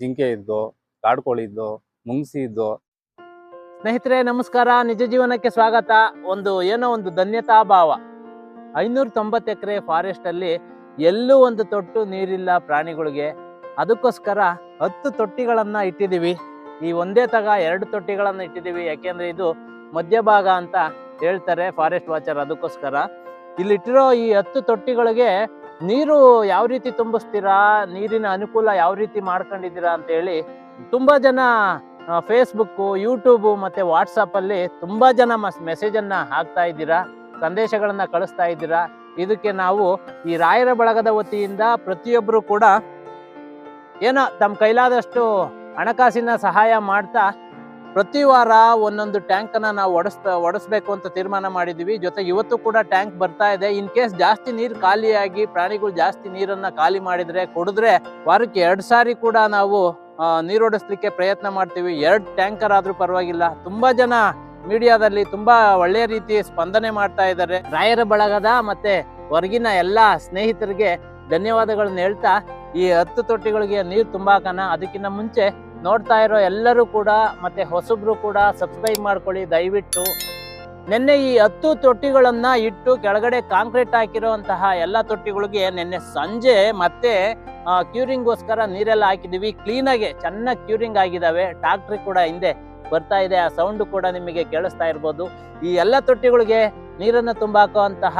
ಜಿಂಕೆ ಇದ್ದು, ಕಾಡ್ಕೋಳಿ ಇದ್ದು, ಮುಂಗ್ಸಿ ಇದ್ದು. ಸ್ನೇಹಿತರೆ, ನಮಸ್ಕಾರ. ನಿಜ ಜೀವನಕ್ಕೆ ಸ್ವಾಗತ. ಒಂದು ಏನೋ ಒಂದು ಧನ್ಯತಾ ಭಾವ ಐನೂರ ತೊಂಬತ್ತು ಎಕರೆ ಫಾರೆಸ್ಟ್ ಅಲ್ಲಿ ಎಲ್ಲೂ ಒಂದು ತೊಟ್ಟು ನೀರಿಲ್ಲ ಪ್ರಾಣಿಗಳಿಗೆ. ಅದಕ್ಕೋಸ್ಕರ ಹತ್ತು ತೊಟ್ಟಿಗಳನ್ನ ಇಟ್ಟಿದ್ದೀವಿ ಈ ಒಂದೇ ತಗ ಎರಡು ತೊಟ್ಟಿಗಳನ್ನ ಇಟ್ಟಿದ್ದೀವಿ ಯಾಕೆಂದ್ರೆ ಇದು ಮಧ್ಯಭಾಗ ಅಂತ ಹೇಳ್ತಾರೆ ಫಾರೆಸ್ಟ್ ವಾಚರ್ ಅದಕ್ಕೋಸ್ಕರ. ಇಲ್ಲಿಟ್ಟಿರೋ ಈ ಹತ್ತು ತೊಟ್ಟಿಗಳಿಗೆ ನೀರು ಯಾವ ರೀತಿ ತುಂಬಿಸ್ತೀರಾ? ನೀರಿನ ಅನುಕೂಲ ಯಾವ ರೀತಿ ಮಾಡ್ಕೊಂಡಿದ್ದೀರಾ ಅಂತ ಹೇಳಿ ತುಂಬಾ ಜನ ಫೇಸ್ಬುಕ್ಕು ಯೂಟ್ಯೂಬು ಮತ್ತು ವಾಟ್ಸಪ್ಪಲ್ಲಿ ತುಂಬ ಜನ ಮಸ್ ಮೆಸೇಜನ್ನು ಹಾಕ್ತಾ ಇದ್ದೀರಾ, ಸಂದೇಶಗಳನ್ನು ಕಳಿಸ್ತಾ ಇದ್ದೀರಾ. ಇದಕ್ಕೆ ನಾವು ಈ ರಾಯರ ಬಳಗದ ವತಿಯಿಂದ ಪ್ರತಿಯೊಬ್ಬರು ಕೂಡ ಏನೋ ತಮ್ಮ ಕೈಲಾದಷ್ಟು ಹಣಕಾಸಿನ ಸಹಾಯ ಮಾಡ್ತಾ ಪ್ರತಿ ವಾರ ಒಂದೊಂದು ಟ್ಯಾಂಕನ್ನು ನಾವು ಒಡಿಸ್ತಾ, ಒಡಿಸ್ಬೇಕು ಅಂತ ತೀರ್ಮಾನ ಮಾಡಿದ್ದೀವಿ ಜೊತೆಗೆ ಇವತ್ತು ಕೂಡ ಟ್ಯಾಂಕ್ ಬರ್ತಾ ಇದೆ. ಇನ್ ಕೇಸ್ ಜಾಸ್ತಿ ನೀರು ಖಾಲಿಯಾಗಿ, ಪ್ರಾಣಿಗಳು ಜಾಸ್ತಿ ನೀರನ್ನ ಖಾಲಿ ಮಾಡಿದ್ರೆ, ಕುಡಿದ್ರೆ ವಾರಕ್ಕೆ ಎರಡು ಸಾರಿ ಕೂಡ ನಾವು ನೀರು ಓಡಿಸ್ಲಿಕ್ಕೆ ಪ್ರಯತ್ನ ಮಾಡ್ತೀವಿ. ಎರಡು ಟ್ಯಾಂಕರ್ ಆದ್ರೂ ಪರವಾಗಿಲ್ಲ. ತುಂಬಾ ಜನ ಮೀಡಿಯಾದಲ್ಲಿ ತುಂಬಾ ಒಳ್ಳೆಯ ರೀತಿ ಸ್ಪಂದನೆ ಮಾಡ್ತಾ ಇದ್ದಾರೆ. ರಾಯರ ಬಳಗದ ಮತ್ತೆ ಹೊರಗಿನ ಎಲ್ಲಾ ಸ್ನೇಹಿತರಿಗೆ ಧನ್ಯವಾದಗಳನ್ನ ಹೇಳ್ತಾ, ಈ ಹತ್ತು ತೊಟ್ಟಿಗಳಿಗೆ ನೀರು ತುಂಬಾಕನ. ಅದಕ್ಕಿಂತ ಮುಂಚೆ ನೋಡ್ತಾ ಇರೋ ಎಲ್ಲರೂ ಕೂಡ ಮತ್ತೆ ಹೊಸಬ್ರು ಕೂಡ ಸಬ್ಸ್ಕ್ರೈಬ್ ಮಾಡ್ಕೊಳ್ಳಿ, ದಯವಿಟ್ಟು. ನಿನ್ನೆ ಈ ಹತ್ತು ತೊಟ್ಟಿಗಳನ್ನ ಇಟ್ಟು ಕೆಳಗಡೆ ಕಾಂಕ್ರೀಟ್ ಹಾಕಿರೋಂತಹ ಎಲ್ಲ ತೊಟ್ಟಿಗಳಿಗೆ ನಿನ್ನೆ ಸಂಜೆ ಮತ್ತೆ ಕ್ಯೂರಿಂಗ್ಗೋಸ್ಕರ ನೀರೆಲ್ಲ ಹಾಕಿದೀವಿ ಕ್ಲೀನಾಗೆ ಚೆನ್ನಾಗಿ ಕ್ಯೂರಿಂಗ್ ಆಗಿದಾವೆ ಟ್ರಾಕ್ಟ್ರಿ ಕೂಡ ಹಿಂದೆ ಬರ್ತಾ ಇದೆ. ಆ ಸೌಂಡ್ ಕೂಡ ನಿಮಗೆ ಕೇಳಿಸ್ತಾ ಇರ್ಬೋದು. ಈ ಎಲ್ಲ ತೊಟ್ಟಿಗಳಿಗೆ ನೀರನ್ನು ತುಂಬಾಕೋ ಅಂತಹ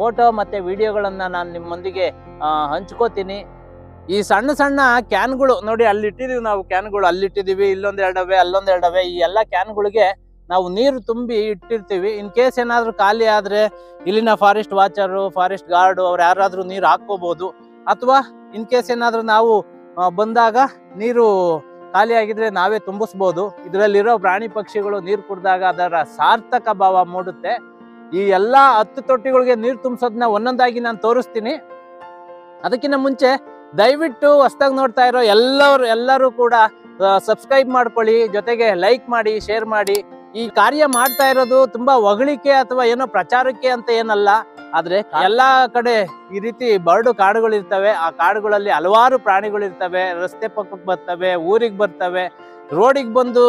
ಫೋಟೋ ಮತ್ತೆ ವಿಡಿಯೋಗಳನ್ನು ನಾನು ನಿಮ್ಮೊಂದಿಗೆ ಹಂಚ್ಕೋತೀನಿ. ಈ ಸಣ್ಣ ಸಣ್ಣ ಕ್ಯಾನ್ಗಳು, ನೋಡಿ ಅಲ್ಲಿ ಇಟ್ಟಿದೀವಿ ನಾವು ಕ್ಯಾನ್ಗಳು, ಅಲ್ಲಿ ಇಟ್ಟಿದೀವಿ ಇಲ್ಲೊಂದ್ ಎರಡವೆ, ಅಲ್ಲೊಂದ್ ಎರಡವೆ, ಈ ಎಲ್ಲ ಕ್ಯಾನ್ಗಳಿಗೆ ನಾವು ನೀರು ತುಂಬಿ ಇಟ್ಟಿರ್ತೀವಿ. ಇನ್ ಕೇಸ್ ಏನಾದ್ರೂ ಖಾಲಿ ಆದ್ರೆ ಇಲ್ಲಿನ ಫಾರೆಸ್ಟ್ ವಾಚರು ಫಾರೆಸ್ಟ್ ಗಾರ್ಡು ಅವ್ರು ಯಾರಾದ್ರೂ ನೀರು ಹಾಕೋಬಹುದು ಅಥವಾ ಇನ್ ಕೇಸ್ ಏನಾದ್ರೂ ನಾವು ಬಂದಾಗ ನೀರು ಖಾಲಿ ಆಗಿದ್ರೆ ನಾವೇ ತುಂಬಿಸ್ಬೋದು. ಇದರಲ್ಲಿರೋ ಪ್ರಾಣಿ ಪಕ್ಷಿಗಳು ನೀರು ಕುಡಿದಾಗ ಅದರ ಸಾರ್ಥಕ ಭಾವ ಮೂಡುತ್ತೆ. ಈ ಎಲ್ಲಾ ಹತ್ತು ತೊಟ್ಟಿಗಳಿಗೆ ನೀರು ತುಂಬಿಸೋದನ್ನ ಒಂದೊಂದಾಗಿ ನಾನು ತೋರಿಸ್ತೀನಿ. ಅದಕ್ಕಿಂತ ಮುಂಚೆ ದಯವಿಟ್ಟು ಹೊಸ್ದಾಗಿ ನೋಡ್ತಾ ಇರೋ ಎಲ್ಲರೂ ಎಲ್ಲರೂ ಕೂಡ ಸಬ್ಸ್ಕ್ರೈಬ್ ಮಾಡ್ಕೊಳ್ಳಿ, ಜೊತೆಗೆ ಲೈಕ್ ಮಾಡಿ ಶೇರ್ ಮಾಡಿ. ಈ ಕಾರ್ಯ ಮಾಡ್ತಾ ಇರೋದು ತುಂಬಾ ಹೊಗಳಿಕೆ ಅಥವಾ ಏನೋ ಪ್ರಚಾರಕ್ಕೆ ಅಂತ ಏನಲ್ಲ. ಆದ್ರೆ ಎಲ್ಲಾ ಕಡೆ ಈ ರೀತಿ ಬರಡು ಕಾಡುಗಳು ಇರ್ತವೆ ಆ ಕಾಡುಗಳಲ್ಲಿ ಹಲವಾರು ಪ್ರಾಣಿಗಳು ಇರ್ತವೆ ರಸ್ತೆ ಪಕ್ಕಕ್ಕೆ ಬರ್ತವೆ, ಊರಿಗೆ ಬರ್ತವೆ. ರೋಡಿಗೆ ಬಂದು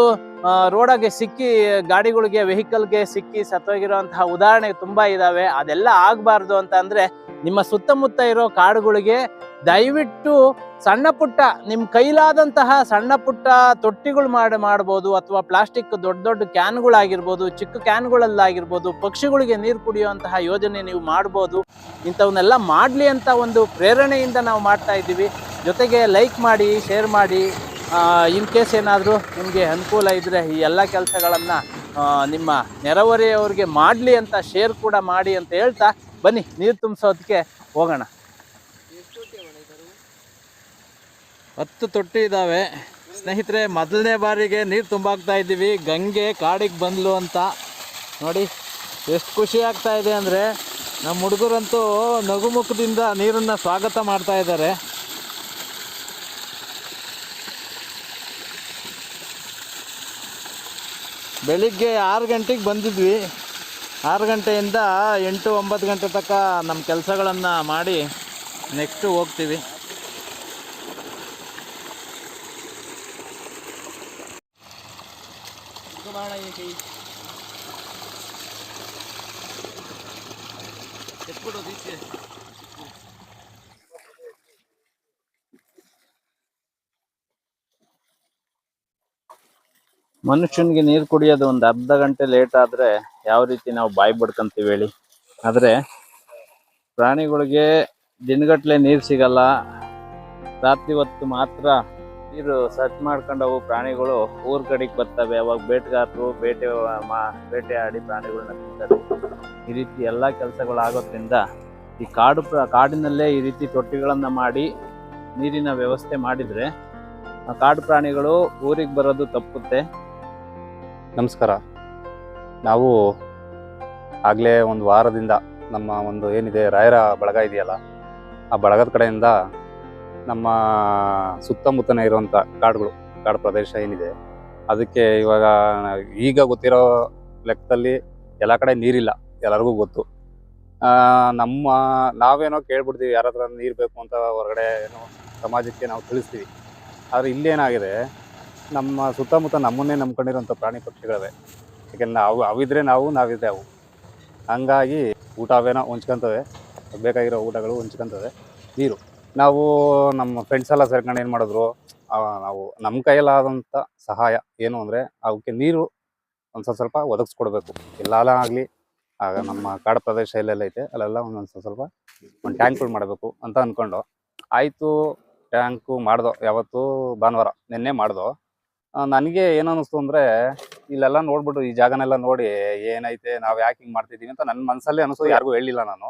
ರೋಡಾಗೆ ಸಿಕ್ಕಿ, ಗಾಡಿಗಳಿಗೆ, ವೆಹಿಕಲ್ಗೆ ಸಿಕ್ಕಿ ಸತ್ತೋಗಿರುವಂತಹ ಉದಾಹರಣೆ ತುಂಬಾ ಇದಾವೆ. ಅದೆಲ್ಲ ಆಗಬಾರ್ದು ಅಂತ ಅಂದ್ರೆ, ನಿಮ್ಮ ಸುತ್ತಮುತ್ತ ಇರೋ ಕಾಡುಗಳಿಗೆ ದಯವಿಟ್ಟು ಸಣ್ಣ ಪುಟ್ಟ ನಿಮ್ಮ ಕೈಲಾದಂತಹ ಸಣ್ಣ ಪುಟ್ಟ ತೊಟ್ಟಿಗಳು ಮಾಡಿ, ಮಾಡ್ಬೋದು, ಅಥವಾ ಪ್ಲಾಸ್ಟಿಕ್ ದೊಡ್ಡ ದೊಡ್ಡ ಕ್ಯಾನ್ಗಳಾಗಿರ್ಬೋದು, ಚಿಕ್ಕ ಕ್ಯಾನ್ಗಳಲ್ಲಾಗಿರ್ಬೋದು, ಪಕ್ಷಿಗಳಿಗೆ ನೀರು ಕುಡಿಯುವಂತಹ ಯೋಜನೆ ನೀವು ಮಾಡ್ಬೋದು. ಇಂಥವನ್ನೆಲ್ಲ ಮಾಡಲಿ ಅಂತ ಒಂದು ಪ್ರೇರಣೆಯಿಂದ ನಾವು ಮಾಡ್ತಾ ಇದ್ದೀವಿ. ಜೊತೆಗೆ ಲೈಕ್ ಮಾಡಿ ಶೇರ್ ಮಾಡಿ ಇನ್ ಕೇಸ್ ಏನಾದರೂ ನಿಮಗೆ ಅನುಕೂಲ ಇದ್ದರೆ ಈ ಎಲ್ಲ ಕೆಲಸಗಳನ್ನು ನಿಮ್ಮ ನೆರೆಹೊರೆಯವ್ರಿಗೆ ಮಾಡಲಿ ಅಂತ ಶೇರ್ ಕೂಡ ಮಾಡಿ ಅಂತ ಹೇಳ್ತಾ ಬನ್ನಿ, ನೀರು ತುಂಬಿಸೋದಕ್ಕೆ ಹೋಗೋಣ. ಹತ್ತು ತೊಟ್ಟಿ ಇದ್ದಾವೆ ಸ್ನೇಹಿತರೆ, ಮೊದಲನೇ ಬಾರಿಗೆ ನೀರು ತುಂಬಾಕ್ತಾ ಇದ್ದೀವಿ. ಗಂಗೆ ಕಾಡಿಗೆ ಬಂದ್ಲು ಅಂತ. ನೋಡಿ, ಎಷ್ಟು ಖುಷಿ ಆಗ್ತಾ ಇದೆ ಅಂದರೆ ನಮ್ಮ ಹುಡುಗರಂತೂ ನಗುಮುಖದಿಂದ ನೀರನ್ನು ಸ್ವಾಗತ ಮಾಡ್ತಾ ಇದ್ದಾರೆ. ಬೆಳಿಗ್ಗೆ ಆರು ಗಂಟೆಗೆ ಬಂದಿದ್ವಿ. ಆರು ಗಂಟೆಯಿಂದ ಎಂಟು ಒಂಬತ್ತು ಗಂಟೆ ತನಕ ನಮ್ಮ ಕೆಲಸಗಳನ್ನು ಮಾಡಿ ನೆಕ್ಸ್ಟು ಹೋಗ್ತೀವಿ. ಮನುಷ್ಯನಿಗೆ ನೀರು ಕುಡಿಯೋದು ಒಂದು ಅರ್ಧ ಗಂಟೆ ಲೇಟ್ ಆದರೆ ಯಾವ ರೀತಿ ನಾವು ಬಾಯಿ ಬಡ್ಕೊಂತೀವಿ ಹೇಳಿ? ಆದರೆ ಪ್ರಾಣಿಗಳಿಗೆ ದಿನಗಟ್ಲೆ ನೀರು ಸಿಗಲ್ಲ. ರಾತ್ರಿ ಹೊತ್ತು ಮಾತ್ರ ನೀರು ಸರ್ಚ್ ಮಾಡ್ಕೊಂಡು ಅವು ಪ್ರಾಣಿಗಳು ಊರ್ ಕಡೆಗೆ ಬರ್ತವೆ. ಅವಾಗ ಬೇಟೆಗಾರರು ಬೇಟೆ, ಮಾ, ಬೇಟೆ ಆಡಿ ಪ್ರಾಣಿಗಳನ್ನ ತಿಂತಾರೆ. ಈ ರೀತಿ ಎಲ್ಲ ಕೆಲಸಗಳು ಆಗೋದ್ರಿಂದ ಈ ಕಾಡು ಕಾಡಿನಲ್ಲೇ ಈ ರೀತಿ ತೊಟ್ಟಿಗಳನ್ನು ಮಾಡಿ ನೀರಿನ ವ್ಯವಸ್ಥೆ ಮಾಡಿದರೆ ಕಾಡು ಪ್ರಾಣಿಗಳು ಊರಿಗೆ ಬರೋದು ತಪ್ಪುತ್ತೆ. ನಮಸ್ಕಾರ. ನಾವು ಆಗಲೇ ಒಂದು ವಾರದಿಂದ ನಮ್ಮ ಒಂದು ಏನಿದೆ, ರಾಯರ ಬಳಗ ಇದೆಯಲ್ಲ, ಆ ಬಳಗದ ಕಡೆಯಿಂದ ನಮ್ಮ ಸುತ್ತಮುತ್ತನೇ ಇರುವಂಥ ಕಾಡುಗಳು, ಕಾಡು ಪ್ರದೇಶ ಏನಿದೆ, ಅದಕ್ಕೆ ಇವಾಗ ಈಗ ಗೊತ್ತಿರೋ ಲೆಕ್ಕದಲ್ಲಿ ಎಲ್ಲ ಕಡೆ ನೀರಿಲ್ಲ, ಎಲ್ಲರಿಗೂ ಗೊತ್ತು. ನಮ್ಮ ನಾವೇನೋ ಕೇಳ್ಬಿಡ್ತೀವಿ ಯಾರ ಹತ್ರ ನೀರು ಬೇಕು ಅಂತ ಹೊರಗಡೆ ಏನೋ ಸಮಾಜಕ್ಕೆ ನಾವು ತಿಳಿಸ್ತೀವಿ. ಆದರೆ ಇಲ್ಲೇನಾಗಿದೆ ನಮ್ಮ ಸುತ್ತಮುತ್ತ ನಮ್ಮನ್ನೇ ನಂಬ್ಕೊಂಡಿರೋಂಥ ಪ್ರಾಣಿ ಪಕ್ಷಿಗಳಿವೆ. ಯಾಕೆಂದ್ರೆ ನಾವು ಅವಿದ್ರೆ ನಾವು, ನಾವಿದ್ರೆ ಅವು. ಹಂಗಾಗಿ ಊಟ ಅವೇನೋ ಹೊಂಚ್ಕೊಂತವೆ ಬೇಕಾಗಿರೋ ಊಟಗಳು ಹೊಂಚ್ಕೊಂತವೆ ನೀರು. ನಾವು ನಮ್ಮ ಫ್ರೆಂಡ್ಸ್ ಎಲ್ಲ ಸೇರ್ಕೊಂಡು ಏನು ಮಾಡಿದ್ರು ನಾವು ನಮ್ಮ ಕೈಯಲ್ಲಾದಂಥ ಸಹಾಯ ಏನು ಅಂದರೆ ಅವಕ್ಕೆ ನೀರು ಒಂದು ಸ್ವಲ್ಪ ಸ್ವಲ್ಪ ಒದಗಿಸ್ಕೊಡ್ಬೇಕು. ಎಲ್ಲೆಲ್ಲ ಆಗಲಿ, ಆಗ ನಮ್ಮ ಕಾಡು ಪ್ರದೇಶ ಎಲ್ಲೆಲ್ಲ ಐತೆ, ಅಲ್ಲೆಲ್ಲ ಒಂದೊಂದು ಸ್ವಲ್ಪ ಸ್ವಲ್ಪ ಒಂದು ಟ್ಯಾಂಕ್ಗಳು ಮಾಡಬೇಕು ಅಂತ ಅಂದ್ಕೊಂಡು ಆಯಿತು ಟ್ಯಾಂಕು ಮಾಡ್ದೋ, ಯಾವತ್ತು ಭಾನುವಾರ, ನಿನ್ನೆ ಮಾಡ್ದೋ ನನಗೆ ಏನು ಅನ್ನಿಸ್ತು ಅಂದರೆ ಇಲ್ಲೆಲ್ಲ ನೋಡ್ಬಿಟ್ಟು ಈ ಜಾಗನೆಲ್ಲ ನೋಡಿ ಏನೈತೆ ನಾವು ಯಾಕೆ ಹಿಂಗೆ ಮಾಡ್ತಿದ್ದೀವಿ ಅಂತ ನನ್ನ ಮನಸ್ಸಲ್ಲೇ ಅನಿಸ್ತು ಯಾರಿಗೂ ಹೇಳಿಲ್ಲ ನಾನು.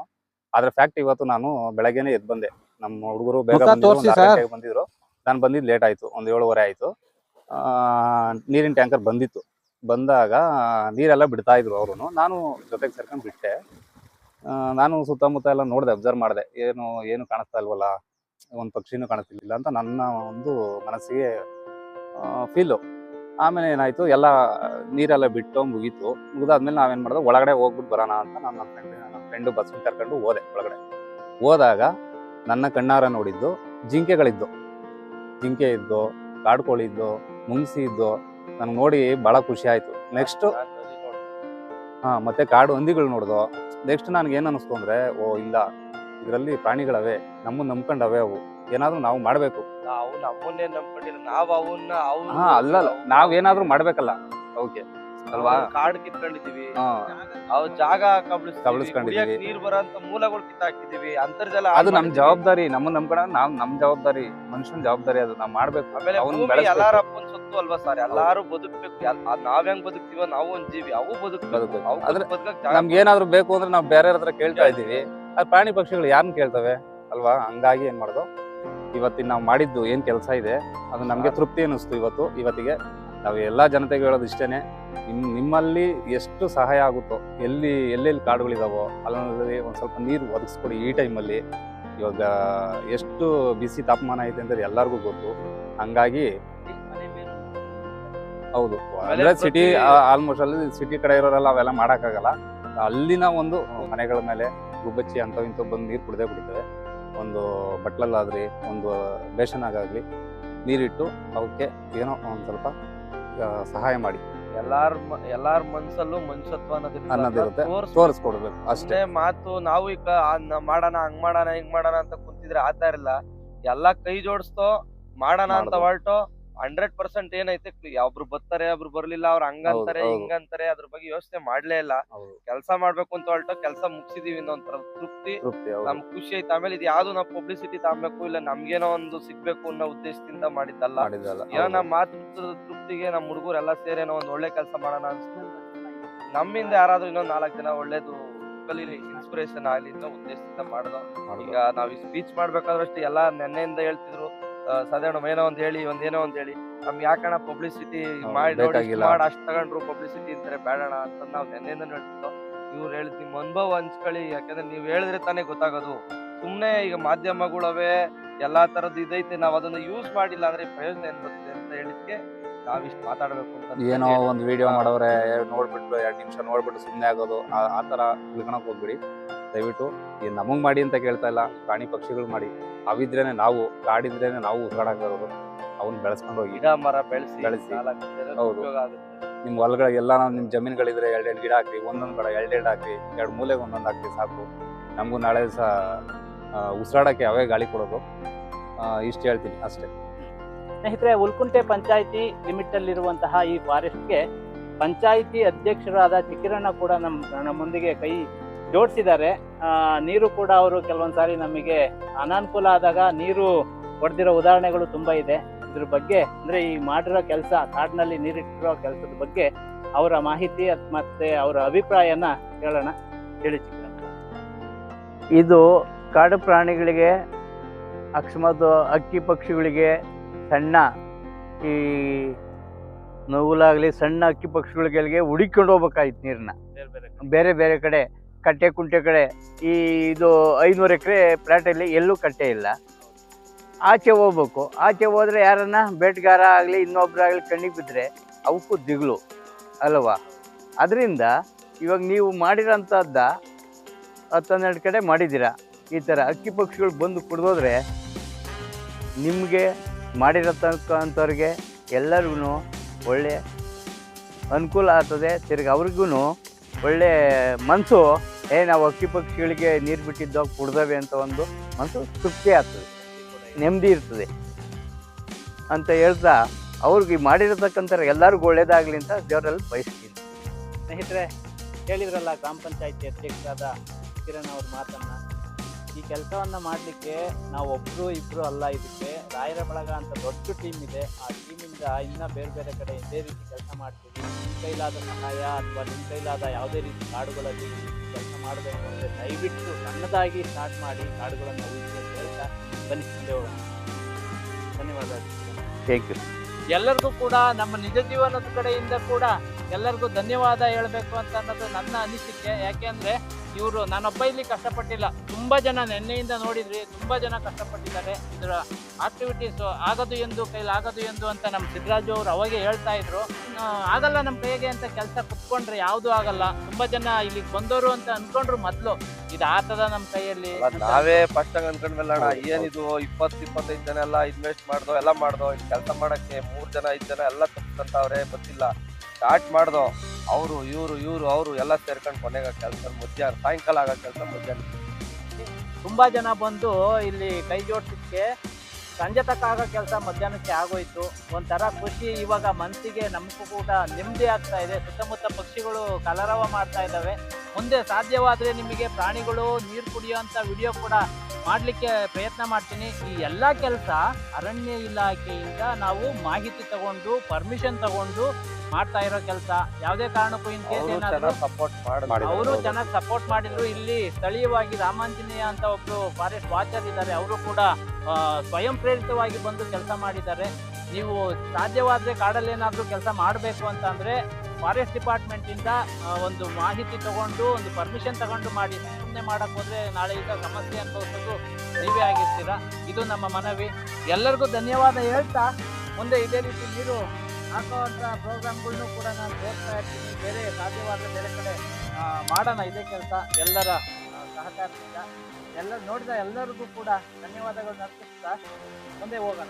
ಆದ್ರೆ ಫ್ಯಾಕ್ಟ್ ಇವತ್ತು ನಾನು ಬೆಳಗ್ಗೆನೆ ಎದ್ದು ಬಂದೆ. ನಮ್ಮ ಹುಡುಗರು ಬೇಗ ಬಂದಿದ್ರು, ನಾನು ಬಂದಿದ್ದು ಲೇಟ್ ಆಯಿತು ಒಂದು ಏಳುವರೆ ಆಯಿತು. ನೀರಿನ ಟ್ಯಾಂಕರ್ ಬಂದಿತ್ತು. ಬಂದಾಗ ನೀರೆಲ್ಲ ಬಿಡ್ತಾ ಇದ್ರು ಅವರು ನಾನು ಜೊತೆಗೆ ಸೇರ್ಕೊಂಡು ಬಿಟ್ಟೆ. ಆ, ನಾನು ಸುತ್ತಮುತ್ತ ಎಲ್ಲ ನೋಡಿದೆ ಅಬ್ಸರ್ವ್ ಮಾಡಿದೆ. ಏನು ಏನು ಕಾಣಿಸ್ತಾ ಇಲ್ವಲ್ಲ ಒಂದು ಪಕ್ಷಿನೂ ಕಾಣಿಸ್ತಿರ್ಲಿಲ್ಲ ಅಂತ ನನ್ನ ಒಂದು ಮನಸ್ಸಿಗೆ ಫೀಲು ಆಮೇಲೆ ಏನಾಯಿತು, ಎಲ್ಲ ನೀರೆಲ್ಲ ಬಿಟ್ಟು ಮುಗೀತು. ಮುಗಿದಾದ್ಮೇಲೆ ನಾವೇನು ಮಾಡಿದೆ, ಒಳಗಡೆ ಹೋಗ್ಬಿಟ್ಟು ಬರೋಣ ಅಂತ ನಾನು ನನ್ನ ಫ್ರೆಂಡ್ ನನ್ನ ಫ್ರೆಂಡು ಬಸ್ ಕರ್ಕೊಂಡು ಹೋದೆ ಒಳಗಡೆ. ಹೋದಾಗ ನನ್ನ ಕಣ್ಣಾರ ನೋಡಿದ್ದು, ಜಿಂಕೆಗಳಿದ್ದು. ಜಿಂಕೆ ಇದ್ದು, ಕಾಡ್ಕೋಳಿ ಇದ್ದು ಮುಂಗ್ಸಿ ಇದ್ದು, ನನಗೆ ನೋಡಿ ಭಾಳ ಖುಷಿ ಆಯಿತು. ನೆಕ್ಸ್ಟ್ ಹಾಂ, ಮತ್ತೆ ಕಾಡು ಹಂದಿಗಳು ನೋಡ್ದು. ನೆಕ್ಸ್ಟ್ ನನಗೆ ಏನು ಅಂದರೆ ಅಂದ್ರೆ, ಓ ಇಲ್ಲ, ಇದರಲ್ಲಿ ಪ್ರಾಣಿಗಳವೆ ನಮ್ಮನ್ನು ನಂಬ್ಕೊಂಡವೆ ಅವು. ಏನಾದ್ರೂ ನಾವು ಮಾಡ್ಬೇಕು. ನಾವು ನಮ್ಮನ್ನೇ ನಂಬ್ಕೊಂಡಿಲ್ಲ. ನಾವ್ ಅವನ್ನ ಅವ್ರು ಹಾ ಅಲ್ಲಲ್ಲ ನಾವ್ ಏನಾದ್ರೂ ಮಾಡ್ಬೇಕಲ್ಲ. ಓಕೆ. ಅಲ್ವಾ? ಕಾಡ್ ಕಿತ್ಕೊಂಡಿದೀವಿ ಹಾ. ಅವ್ ಜಾಗ ಕಬಳಿಸ್ಕೊಂಡಿದೀವಿ ಕಬಳಿಸ್ಕೊಂಡಿದೀವಿ. ನೀರ್ ಬರೋಂತ ಮೂಲಗಳು ಕಿತ್ತಾಕಿದೀವಿ ಅಂತರ್ಜಲ ಅದು ನಮ್ ಮಾಡಿದೀವಿ. ಜವಾಬ್ದಾರಿ. ನಮ್ಮ ನಂಬ್ಕೊಂಡ ನಾವ್ ನಮ್ ಜವಾಬ್ದಾರಿ ಮನುಷ್ಯನ ಜವಾಬ್ದಾರಿ ಅದು. ನಾವ್ ಮಾಡ್ಬೇಕು. ಆಮೇಲೆ ಅವ್ನ್ ಭೂಮಿ ಬೆಳೆಸ್ಬೇಕು. ಎಲ್ಲಾರ ಅಪ್ಪನ್ ಸೊತ್ತು ಅಲ್ವಾ ಸರ್? ಎಲ್ಲಾರು ಬದುಕ್ಬೇಕು. ಎಲ್- ನಾವ್ ಹೆಂಗ್ ಬದುಕ್ತಿವೋ ನಾವು ಒಂದ್ ಜೀವಿ. ಅವು ಬದುಕ್ಬೇಕು. ಬದುಕ್ಬೇಕು. ಅವು ಆದ್ರೆ ಬದುಕಕ್ ಜಾಗ ನಮ್ಗೆ ಏನಾದ್ರು ಬೇಕು ಅಂದ್ರೆ ನಾವ್ ಬೇರೆ ಹತ್ರ ಕೇಳ್ತಾ ಇದೀವಿ ಆ ಪ್ರಾಣಿ ಪಕ್ಷಿಗಳು ಯಾರನ್ನ ಕೇಳ್ತವೆ? ಅಲ್ವಾ? ಹಂಗಾಗಿ ಏನ್ ಮಾಡೋದು? ಇವತ್ತಿನ ನಾವು ಮಾಡಿದ್ದು ಏನು ಕೆಲಸ ಇದೆ ಅದು ನಮಗೆ ತೃಪ್ತಿ ಅನ್ನಿಸ್ತು ಇವತ್ತು ಇವತ್ತಿಗೆ. ನಾವು ಎಲ್ಲ ಜನತೆಗೆ ಹೇಳೋದು ಇಷ್ಟೇ ನಿಮ್ ನಿಮ್ಮಲ್ಲಿ ಎಷ್ಟು ಸಹಾಯ ಆಗುತ್ತೋ ಎಲ್ಲಿ ಎಲ್ಲೆಲ್ಲಿ ಕಾಡುಗಳಿದಾವೋ ಅಲ್ಲಲ್ಲಿ ಒಂದು ಸ್ವಲ್ಪ ನೀರು ಒದಗಿಸ್ಕೊಡಿ ಈ ಟೈಮಲ್ಲಿ. ಇವಾಗ ಎಷ್ಟು ಬಿಸಿ ತಾಪಮಾನ ಐತೆ ಅಂತ ಎಲ್ಲರಿಗೂ ಗೊತ್ತು. ಹಂಗಾಗಿ ಹೌದು. ಅಂದರೆ ಸಿಟಿ ಆಲ್ಮೋಸ್ಟ್ ಅಲ್ಲಿ ಸಿಟಿ ಕಡೆ ಇರೋರೆಲ್ಲ ಅವೆಲ್ಲ ಮಾಡೋಕ್ಕಾಗಲ್ಲ. ಅಲ್ಲಿನ ಒಂದು ಮನೆಗಳ ಮೇಲೆ ಗುಬ್ಬಚ್ಚಿ ಅಂಥವು ಇಂಥವು ಬಂದು ನೀರು ಕುಡಿದೇ ಕುಡಿತವೆ. ಒಂದು ಬಟ್ಲಲ್ಲಾದ್ರಿ ಒಂದು ಬೇಷನಾಗಾಗ್ಲಿ ನೀರಿಟ್ಟು ಅವಕ್ಕೆ ಏನೋ ಒಂದು ಸ್ವಲ್ಪ ಸಹಾಯ ಮಾಡಿ. ಎಲ್ಲಾರ್ ಎಲ್ಲಾರ ಮನ್ಸಲ್ಲೂ ಮನುಷ್ಯತ್ವ ಅನ್ನೋದಿರುತ್ತೆ. ತೋರಿಸ್ಕೊಡ್ಬೇಕು ಅಷ್ಟೇ. ಮಾತು ನಾವು ಈಗ ಮಾಡೋಣ ಹಂಗ್ ಮಾಡೋಣ ಹಿಂಗ್ ಮಾಡೋಣ ಅಂತ ಕುಂತಿದ್ರೆ ಆತ ಇರಲ್ಲ ಎಲ್ಲಾ ಕೈ ಜೋಡಿಸ್ತೋ ಮಾಡೋಣ ಅಂತ. ಹೊರಟು. ಹಂಡ್ರೆಡ್ ಪರ್ಸೆಂಟ್ ಏನೈತೆ ಒಬ್ರು ಬರ್ತಾರೆ ಒಬ್ರು ಬರ್ಲಿಲ್ಲ ಅವ್ರು ಹಂಗಂತಾರೆ. ಹಿಂಗಂತಾರೆ ಅದ್ರ ಬಗ್ಗೆ ಯೋಚನೆ ಮಾಡ್ಲೇ ಇಲ್ಲ. ಕೆಲಸ ಮಾಡ್ಬೇಕು ಅಂತ ಹೊರಟು ಕೆಲಸ ಮುಗಿಸಿದೀವಿ ಅನ್ನೋ ಒಂಥರ ತೃಪ್ತಿ ನಮ್ ಖುಷಿ ಐತೆ ಆಮೇಲೆ ಇದು ಯಾವ್ದು ನಾವು ಪಬ್ಲಿಸಿಟಿ ತಗೊಬೇಕು ಇಲ್ಲ ನಮ್ಗೇನೋ ಒಂದು ಸಿಗ್ಬೇಕು ಅನ್ನೋ ಉದ್ದೇಶದಿಂದ ಮಾಡಿದ್ದಲ್ಲ. ಏನೋ ನಮ್ಮ ಮಾತು ತೃಪ್ತಿಗೆ ನಮ್ಮ ಹುಡುಗರು ಎಲ್ಲ ಸೇರಿ ಏನೋ ಒಂದ್ ಒಳ್ಳೆ ಕೆಲಸ ಮಾಡೋಣ ಅನ್ಸ್ತು. ನಮ್ಮಿಂದ ಯಾರಾದ್ರೂ ಇನ್ನೊಂದ್ ನಾಲ್ಕು ಜನ ಒಳ್ಳೇದು ಕಲೀಲಿ ಇನ್ಸ್ಪಿರೇಷನ್ ಆಗ್ಲಿ ಅನ್ನೋ ಉದ್ದೇಶದಿಂದ ಮಾಡ್ದೋ ಈಗ ನಾವ್ ಸ್ಪೀಚ್ ಮಾಡ್ಬೇಕಾದ್ರೆ ಅಷ್ಟೇ ಎಲ್ಲಾ ನೆನ್ನೆಯಿಂದ ಹೇಳ್ತಿದ್ರು. ಸಾಧಾರಣ ಏನೋ ಒಂದ್ ಹೇಳಿ ಒಂದ್ ಏನೋ ಒಂದ್ ಹೇಳಿ. ನಮ್ಗೆ ಯಾಕಣ ಪಬ್ಲಿಸಿಟಿ ಮಾಡಿ ಬೇಕಾಗಿಲ್ಲ. ಮಾಡಿ ಅಷ್ಟ್ ತಗೊಂಡ್ರು ಪಬ್ಲಿಸಿಟಿ ಅಂತಾರೆ ಬೇಡಣ ಅಂತ ನಾವ್ ನೆನ್ನೆಯಿಂದ ಹೇಳ್ತಿದ್ದೋ ಇವ್ರು ಹೇಳಿದ್ ನಿಮ್ ಅನುಭವ ಹಂಚ್ಕೊಳ್ಳಿ ಯಾಕಂದ್ರೆ ನೀವ್ ಹೇಳಿದ್ರೆ ತಾನೇ ಗೊತ್ತಾಗೋದು. ಸುಮ್ನೆ ಈಗ ಮಾಧ್ಯಮಗಳವೇ ಎಲ್ಲಾ ತರದ್ ಇದೈತೆ ನಾವ್ ಅದನ್ನ ಯೂಸ್ ಮಾಡಿಲ್ಲ ಅಂದ್ರೆ ಪ್ರಯೋಜನ ಏನ್ ಬರ್ತದೆ ಅಂತ ಹೇಳಿದ್ಕೆ ನಾವಿಷ್ಟು ಮಾತಾಡ್ಬೇಕು ಅಂತ ಏನೋ ಒಂದ್ ವಿಡಿಯೋ ಮಾಡೋರೆ ಮಾಡವ್ರೆ ನೋಡ್ಬಿಟ್ಟು ಎರಡ್ ನಿಮಿಷ ನೋಡ್ಬಿಟ್ಟು ಸುಮ್ಮನೆ ಆಗೋದು ಆ- ಆ ಥರ ತಿಳ್ಕೊಳಕ್ ಹೋಗ್ಬಿಡಿ. ದಯವಿಟ್ಟು ಈ ನಮಗ್ ಮಾಡಿ ಅಂತ ಕೇಳ್ತಾ ಇಲ್ಲ ಪ್ರಾಣಿ ಪಕ್ಷಿಗಳು ಮಾಡಿ. ಅವಿದ್ರೇನೆ ನಾವು ಕಾಡಿದ್ರೇನೆ ನಾವು ಉಸಿರಾಡಕ್ಕಾಗೋದು ಅವನ್ನ ಬೆಳೆಸ್ಕೊಂಡು ಹೋಗಿ. ಗಿಡ ಮರ ಬೆಳೆಸಿ ಬೆಳೆಸಿ. ಹೌದು. ಉಪಯೋಗ ಆಗುತ್ತೆ. ನಿಮ್ ಹೊಲಗಳಿಗೆ ಎಲ್ಲ ನಿಮ್ ಜಮೀನುಗಳಿದ್ರೆ ಎರಡೆರಡು ಗಿಡ ಹಾಕಿ ಒಂದೊಂದು ಕಡೆ ಎರಡೆರಡು ಹಾಕಿ ಎರಡು ಮೂಲೆಗೆ ಒಂದೊಂದು ಹಾಕಿ ಸಾಕು. ನಮಗೂ ನಾಳೆ ಸಹ ಉಸಿರಾಡಕ್ಕೆ ಅವೇ ಗಾಳಿ ಕೊಡೋದು. ಇಷ್ಟು ಹೇಳ್ತೀನಿ ಅಷ್ಟೇ. ಸ್ನೇಹಿತರೆ ಉಲ್ಕುಂಟೆ ಪಂಚಾಯಿತಿ ಲಿಮಿಟ್ ಅಲ್ಲಿರುವಂತಹ ಈ ಫಾರೆಸ್ಟ್ಗೆ ಪಂಚಾಯಿತಿ ಅಧ್ಯಕ್ಷರಾದ ಚಿಕ್ಕಿರಣ್ಣ ಕೂಡ ನಮ್ಮ ನಮ್ಮೊಂದಿಗೆ ಕೈ ಜೋಡಿಸಿದ್ದಾರೆ. ನೀರು ಕೂಡ ಅವರು ಕೆಲವೊಂದು ಸಾರಿ ನಮಗೆ ಅನಾನುಕೂಲ ಆದಾಗ ನೀರು ಹೊಡೆದಿರೋ ಉದಾಹರಣೆಗಳು ತುಂಬಾ ಇದೆ. ಇದ್ರ ಬಗ್ಗೆ ಅಂದ್ರೆ ಈ ಮಾಡಿರೋ ಕೆಲಸ ಕಾಡಿನಲ್ಲಿ ನೀರಿಟ್ಟಿರೋ ಕೆಲಸದ ಬಗ್ಗೆ ಅವರ ಮಾಹಿತಿ ಮತ್ತೆ ಅವರ ಅಭಿಪ್ರಾಯನ ಹೇಳೋಣ ಹೇಳಿ ಇದು ಕಾಡು ಪ್ರಾಣಿಗಳಿಗೆ ಅಕಸ್ಮಾತ್ ಅಕ್ಕಿ ಪಕ್ಷಿಗಳಿಗೆ ಸಣ್ಣ ಈ ನೋವುಲಾಗಲಿ ಸಣ್ಣ ಅಕ್ಕಿ ಪಕ್ಷಿಗಳಿಗೆ ಹುಡುಕೊಂಡು ಹೋಗ್ಬೇಕಾಯ್ತು ನೀರನ್ನ ಬೇರೆ ಬೇರೆ ಕಡೆ. ಕಟ್ಟೆ ಕುಂಟೆ ಕಡೆ ಈ ಇದು ಐನೂರು ಎಕರೆ ಪ್ಲಾಟಲ್ಲಿ ಎಲ್ಲೂ ಕಟ್ಟೆ ಇಲ್ಲ. ಆಚೆ ಹೋಗ್ಬೇಕು. ಆಚೆ ಹೋದ್ರೆ ಯಾರನ್ನ ಬೇಟೆಗಾರ ಆಗಲಿ ಇನ್ನೊಬ್ಬರಾಗಲಿ ಕಣ್ಣಿಗೆ ಬಿದ್ದರೆ ಅವಕ್ಕೂ ದಿಗ್ಲು ಅಲ್ವಾ? ಅದರಿಂದ ಇವಾಗ ನೀವು ಮಾಡಿರೋಂಥದ್ದ ಹತ್ತು ಹನ್ನೆರಡು ಕಡೆ ಮಾಡಿದ್ದೀರಾ? ಈ ಥರ ಅಕ್ಕಿ ಪಕ್ಷಿಗಳು ಬಂದು ಕುಡ್ದೋದ್ರೆ ನಿಮಗೆ ಮಾಡಿರತಕ್ಕಂಥವ್ರಿಗೆ ಎಲ್ಲರಿಗೂ ಒಳ್ಳೆ ಅನುಕೂಲ ಆಗ್ತದೆ. ತಿರ್ಗಿ ಅವ್ರಿಗೂ ಒಳ್ಳೆ ಮನಸ್ಸು ಏ, ನಾವು ಅಕ್ಕಿ ಪಕ್ಷಿಗಳಿಗೆ ನೀರು ಬಿಟ್ಟಿದ್ದಾಗ ಕುಡ್ದವೆ ಅಂತ ಒಂದು ಮನಸ್ಸು ತೃಪ್ತಿ ಆಗ್ತದೆ, ನೆಮ್ಮದಿ ಇರ್ತದೆ. ಅಂತ ಹೇಳ್ತಾ, ಅವ್ರಿಗೆ ಮಾಡಿರತಕ್ಕಂಥ ಎಲ್ಲರಿಗೂ ಒಳ್ಳೇದಾಗಲಿ ಅಂತ ದೇವರಲ್ಲಿ ಬಯಸ್ತೀನಿ. ಸ್ನೇಹಿತರೆ, ಹೇಳಿದ್ರಲ್ಲ ಗ್ರಾಮ ಪಂಚಾಯತಿ ಅಧ್ಯಕ್ಷರಾದ ಕಿರಣ್ ಅವ್ರ ಮಾತನ್ನ. ಈ ಕೆಲಸವನ್ನ ಮಾಡಲಿಕ್ಕೆ ನಾವು ಒಬ್ರು ಇಬ್ರು ಅಲ್ಲ ಇದಕ್ಕೆ ರಾಯರ ಬಳಗ ಅಂತ ದೊಡ್ಡ ಟೀಮ್ ಇದೆ. ಆ ಟೀಮಿಂದ ಇನ್ನ ಬೇರೆ ಬೇರೆ ಕಡೆ ಇದೇ ರೀತಿ ಕೆಲಸ ಮಾಡ್ತೀವಿ. ನಿಮ್ಮ ಕೈಲಾದ ಸಹಾಯ ಅಥವಾ ನಿಮ್ಮ ಕೈಲಾದ ಯಾವುದೇ ರೀತಿ ಕಾಡುಗಳಲ್ಲಿ ಕೆಲಸ ಮಾಡಬೇಕು ಅಂದರೆ ದಯವಿಟ್ಟು ಸಣ್ಣದಾಗಿ ಸ್ಟಾರ್ಟ್ ಮಾಡಿ ಕಾಡುಗಳನ್ನು ಉಳಿಸಿ ಅಂತ ಹೇಳ್ತಾ ಬನ್ನಿ ಮುಂದೆ ಹೋಗೋಣ. ಧನ್ಯವಾದ ಥ್ಯಾಂಕ್ ಯು ಎಲ್ಲರಿಗೂ ಕೂಡ ನಮ್ಮ ನಿಜ ಜೀವನದ ಕಡೆಯಿಂದ ಕೂಡ ಎಲ್ಲರಿಗೂ ಧನ್ಯವಾದ ಹೇಳಬೇಕು ಅಂತ ಅನ್ನೋದು ನನ್ನ ಅನಿಸಿಕೆ. ಯಾಕೆಂದ್ರೆ ಇವರು ನಾನೊಬ್ಬ ಇಲ್ಲಿ ಕಷ್ಟಪಟ್ಟಿಲ್ಲ. ತುಂಬ ಜನ ನಿನ್ನೆಯಿಂದ ನೋಡಿದ್ರಿ ತುಂಬ ಜನ ಕಷ್ಟಪಟ್ಟಿದ್ದಾರೆ. ಇದರ ಆಕ್ಟಿವಿಟೀಸ್ ಆಗದು ಎಂದು ಕೈಲಾಗದು ಎಂದು ಅಂತ ನಮ್ಮ ಸಿದ್ದರಾಜು ಅವರು ಅವಾಗೆ ಹೇಳ್ತಾ ಇದ್ರು. ಆಗಲ್ಲ ನಮ್ಮ ಕೈಗೆ ಅಂತ ಕೆಲಸ ಕುತ್ಕೊಂಡ್ರೆ ಯಾವುದು ಆಗಲ್ಲ. ತುಂಬಾ ಜನ ಇಲ್ಲಿಗೆ ಬಂದವರು ಅಂತ ಅನ್ಕೊಂಡ್ರು ಮೊದ್ಲು. ಇದು ಆತದ ನಮ್ಮ ಕೈಯಲ್ಲಿ ನಾವೇ ಫಸ್ಟ್ ಹಂಗ ಅನ್ಕೊಂಡ್ಮೇಲೆ ಅಣ್ಣ ಏನಿದು ಇಪ್ಪತ್ ಇಪ್ಪತ್ತೈದು ಜನ ಎಲ್ಲ ಇನ್ವೆಸ್ಟ್ ಮಾಡ್ದೋ ಎಲ್ಲ ಮಾಡ್ದೋ ಕೆಲಸ ಮಾಡಕ್ಕೆ ಮೂರ್ ಜನ ಐದ್ ಜನ ಎಲ್ಲ ತಪ್ಪಂತವ್ರೆ ಗೊತ್ತಿಲ್ಲ. ಸ್ಟಾರ್ಟ್ ಮಾಡ್ದೋ, ಅವರು, ಇವರು ಇವರು, ಅವರು ಎಲ್ಲ ಸೇರ್ಕೊಂಡು ಕೊನೆಗೆ ಕೆಲಸ ಮಧ್ಯಾಹ್ನ ಸಾಯಂಕಾಲ ಆಗೋ ಕೆಲಸ ಮಧ್ಯಾಹ್ನ ತುಂಬ ಜನ ಬಂದು ಇಲ್ಲಿ ಕೈ ಜೋಡಿಸಕ್ಕೆ ಸಂಜೆ ತಕ್ಕ ಆಗೋ ಕೆಲಸ ಮಧ್ಯಾಹ್ನಕ್ಕೆ ಆಗೋಯ್ತು. ಒಂಥರ ಖುಷಿ. ಇವಾಗ ಮನಸ್ಸಿಗೆ ನಮಗೂ ಕೂಡ ನೆಮ್ಮದಿ ಆಗ್ತಾ ಇದೆ. ಸುತ್ತಮುತ್ತ ಪಕ್ಷಿಗಳು ಕಲರವ ಮಾಡ್ತಾ ಇದ್ದಾವೆ. ಮುಂದೆ ಸಾಧ್ಯವಾದರೆ ನಿಮಗೆ ಪ್ರಾಣಿಗಳು, ನೀರು ಕುಡಿಯೋಂಥ ವಿಡಿಯೋ ಕೂಡ ಮಾಡಲಿಕ್ಕೆ ಪ್ರಯತ್ನ ಮಾಡ್ತೀನಿ. ಈ ಎಲ್ಲ ಕೆಲಸ ಅರಣ್ಯ ಇಲಾಖೆಯಿಂದ ನಾವು ಮಾಹಿತಿ ತಗೊಂಡು ಪರ್ಮಿಷನ್ ತಗೊಂಡು ಮಾಡ್ತಾ ಇರೋ ಕೆಲಸ ಯಾವುದೇ ಕಾರಣಕ್ಕೂ ಇನ್ ಕೇಸ್ ಅವರು ಏನಾದರೂ ಚೆನ್ನಾಗಿ ಸಪೋರ್ಟ್ ಮಾಡಿದ್ದಾರೆ. ಅವರು ಚೆನ್ನಾಗಿ ಸಪೋರ್ಟ್ ಮಾಡಿದ್ರು. ಇಲ್ಲಿ ಸ್ಥಳೀಯವಾಗಿ ರಾಮಾಂಜನೇಯ ಅಂತ ಒಬ್ರು ಫಾರೆಸ್ಟ್ ವಾಚರ್ ಇದ್ದಾರೆ. ಅವರು ಕೂಡ ಸ್ವಯಂ ಪ್ರೇರಿತವಾಗಿ ಬಂದು ಕೆಲಸ ಮಾಡಿದ್ದಾರೆ. ನೀವು ಸಾಧ್ಯವಾದ್ರೆ ಕಾಡಲ್ಲಿ ಏನಾದರೂ ಕೆಲಸ ಮಾಡಬೇಕು ಅಂತ ಅಂದ್ರೆ ಫಾರೆಸ್ಟ್ ಡಿಪಾರ್ಟ್ಮೆಂಟ್ ಇಂದ ಒಂದು ಮಾಹಿತಿ ತಗೊಂಡು ಒಂದು ಪರ್ಮಿಷನ್ ತಗೊಂಡು ಮಾಡಿ. ಸುಮ್ಮನೆ ಮಾಡಕ್ ಹೋದ್ರೆ ನಾಳೆ ಈಗ ಸಮಸ್ಯೆ ಅನುಭವಿಸೋದು ನೀವೇ ಆಗಿರ್ತೀರಾ? ಇದು ನಮ್ಮ ಮನವಿ. ಎಲ್ಲರಿಗೂ ಧನ್ಯವಾದ ಹೇಳ್ತಾ ಮುಂದೆ ಇದೇ ರೀತಿ ನೀರು ಹಾಕುವಂಥ ಪ್ರೋಗ್ರಾಮ್ಗಳ್ನು ಕೂಡ ನಾನು ತೋರಿಸ್ತಾ ಇರ್ತೀನಿ. ಬೇರೆ ಸಾಧ್ಯವಾದ ಬೇರೆ ಕಡೆ ಮಾಡೋಣ ಇದೇ ಕೆಲಸ ಎಲ್ಲರ ಸಹಕಾರದಿಂದ. ಎಲ್ಲ ನೋಡಿದ ಎಲ್ಲರಿಗೂ ಕೂಡ ಧನ್ಯವಾದಗಳನ್ನ ಅರ್ಪಿಸ್ತಾ ಮುಂದೆ ಹೋಗೋಣ.